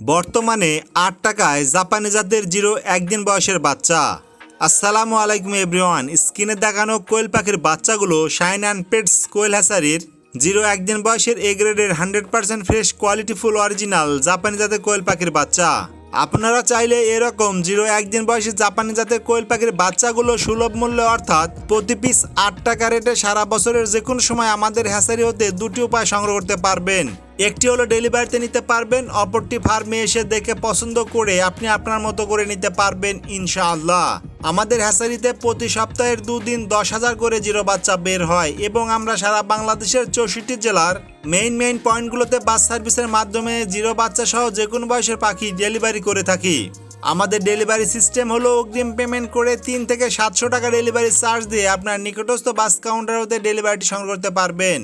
বর্তমানে আট টাকায় জাপানি জাতের জিরো একদিন বয়সের বাচ্চা। আসসালামু আলাইকুম এভরিওয়ান স্ক্রিনে দেখানো কোয়েল পাখির বাচ্চাগুলো শাইন অ্যান্ড পেটস কোয়েল হ্যাসারির জিরো একদিন বয়সের এ গ্রেডের hundred percent fresh quality full original জাপানি জাতের কোয়েল পাখির বাচ্চা। আপনারা চাইলে এরকম জিরো একদিন বয়সী জাপানি জাতের কোয়েল পাখির বাচ্চাগুলো সুলভ মূল্যে অর্থাৎ প্রতি পিস আট টাকা রেটে সারা বছরের যে কোনো সময় আমাদের হ্যাসারি হতে দুটি উপায় সংগ্রহ করতে পারবেন। একটি হলো ডেলিভারিতে নিতে পারবেন, অপরটি ফার্মে এসে দেখে পছন্দ করে আপনি আপনার মতো করে নিতে পারবেন ইনশাআল্লাহ। আমাদের হ্যাসারিতে প্রতি সপ্তাহের দুদিন দশ হাজার করে জিরো বাচ্চা বের হয় এবং আমরা সারা বাংলাদেশের চৌষট্টি জেলার মেইন মেইন পয়েন্টগুলোতে বাস সার্ভিসের মাধ্যমে জিরো বাচ্চা সহ যে কোনো বয়সের পাখি ডেলিভারি করে থাকি। আমাদের ডেলিভারি সিস্টেম হলো অগ্রিম পেমেন্ট করে তিন থেকে সাতশো টাকা ডেলিভারি চার্জ দিয়ে আপনার নিকটস্থ বাস কাউন্টার হতে ডেলিভারিটি সংগ্রহ করতে পারবেন।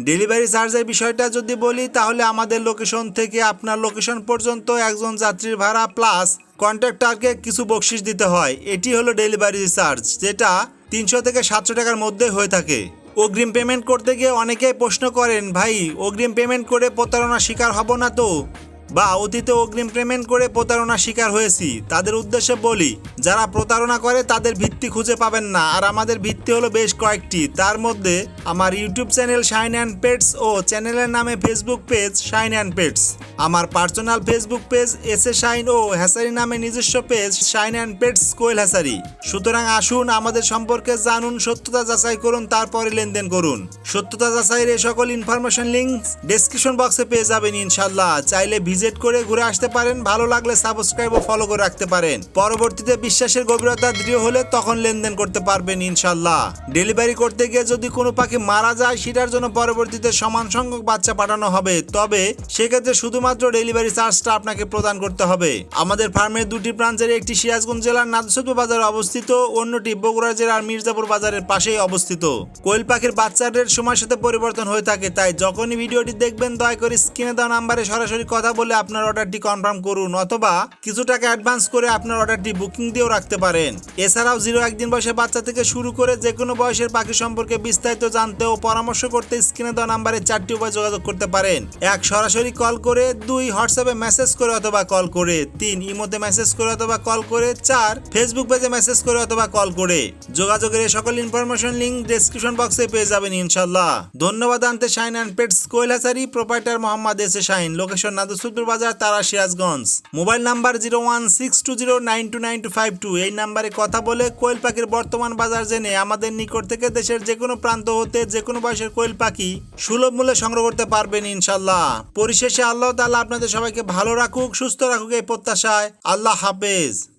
ডেলিভারি চার্জের বিষয়টা যদি বলি, তাহলে আমাদের লোকেশন থেকে আপনার লোকেশন পর্যন্ত একজন যাত্রীর ভাড়া প্লাস কন্ট্রাক্টরকে কিছু বকশিস দিতে হয়। এটি হলো ডেলিভারি চার্জ যেটা তিনশো থেকে সাতশো টাকার মধ্যে হয়ে থাকে। অগ্রিম পেমেন্ট করতে গিয়ে অনেকেই প্রশ্ন করেন, ভাই, অগ্রিম পেমেন্ট করে প্রতারণার শিকার হব না তো? বা অতীতে অগ্রিম পেমেন্ট করে প্রতারণার শিকার হয়েছি। তাদের উদ্দেশ্যে বলি, যারা প্রতারণা করে তাদের ভিত্তি খুঁজে পাবেন না। আর আমাদের ভিত্তি হলো বেশ কয়েকটি। তার মধ্যে আমার YouTube channel Shine and Pets ও চ্যানেলের নামে Facebook page Shine and Pets. আমার personal Facebook page S A Shine O hatchery নামে নিজস্ব page Shine and Pets Koel hatchery. সুতরাং আসুন আমাদের সম্পর্কে জানুন, সত্যতা যাচাই করুন, তারপরে লেনদেন করুন। সত্যতা যাচাইয়ের এই সকল ইনফরমেশন লিঙ্ক ডেসক্রিপশন বক্সে পেয়ে যাবেন ইনশাল্লাহ চাইলে ভিজিট করে ঘুরে আসতে পারেন। ভালো লাগলে সাবস্ক্রাইব ও ফলো করে রাখতে পারেন। পরবর্তীতে বিশ্বাসের গভীরতা দৃঢ় হলে তখন লেনদেন করতে পারবেন ইনশাল্লাহ। ডেলিভারি করতে গিয়ে যদি কোনো পাখি মারা যায়, সেটার জন্য পরবর্তীতে সমান সংখ্যক বাচ্চা পাঠানো হবে। তবে সেক্ষেত্রে শুধুমাত্র ডেলিভারি চার্জটা আপনাকে প্রদান করতে হবে। আমাদের ফার্মের দুটি ব্রাঞ্চের একটি সিরাজগঞ্জ জেলার নাদসতপুর বাজারে অবস্থিত, অন্যটি বগুড়া জেলার মির্জাপুর বাজারের পাশেই অবস্থিত। কোয়েল পাখির বাচ্চার রেট সময়ের সাথে পরিবর্তন হয়ে থাকে, তাই যখনই ভিডিওটি দেখবেন, দয়া করে স্ক্রিনে দেওয়া নাম্বারে সরাসরি কথা বলে আপনার অর্ডারটি কনফার্ম করুন অথবা কিছু টাকা অ্যাডভান্স করে আপনার অর্ডারটি বুকিং দিয়েও রাখতে পারেন। এছাড়াও জিরো একদিন বয়সের বাচ্চা থেকে শুরু করে যে কোনো বয়সের পাখি সম্পর্কে বিস্তারিত জানতে ও পরামর্শ করতে স্ক্রিনে দেওয়া নাম্বারে চারটি উপায় যোগাযোগ করতে পারেন। এক, সরাসরি কল করে, দুই হোয়াটসঅ্যাপে মেসেজ করে অথবা কল করে, তিন ইমোতে মেসেজ করে অথবা কল করে, চার ফেসবুক পেজে মেসেজ করে অথবা কল করে। যোগাযোগের এই সকল ইনফরমেশন লিঙ্ক ডেসক্রিপশন বক্সে পেয়ে যাবেন ইনশাল্লাহ ধন্যবাদ, আনতে Shine and Pets Koel hatchery proprietor Mohammad S A Shine. Location নাদুসুদ্দুর বাজার, তারা Sirajganj. Mobile number zero one six two zero nine two nine two five two. এই নাম্বারে কথা বলে কোয়েল পাখির বর্তমান বাজার জেনে আমাদের নিকট থেকে দেশের যে কোনো প্রান্ত হতে যে কোনো বয়সের কোয়েল পাখি সুলভ মূল্যে সংগ্রহ করতে পারবেন ইনশাল্লাহ। পরিশেষে আল্লাহ তালা আপনাদের সবাইকে ভালো রাখুক, সুস্থ রাখুক এই প্রত্যাশায়। আল্লাহ হাফেজ।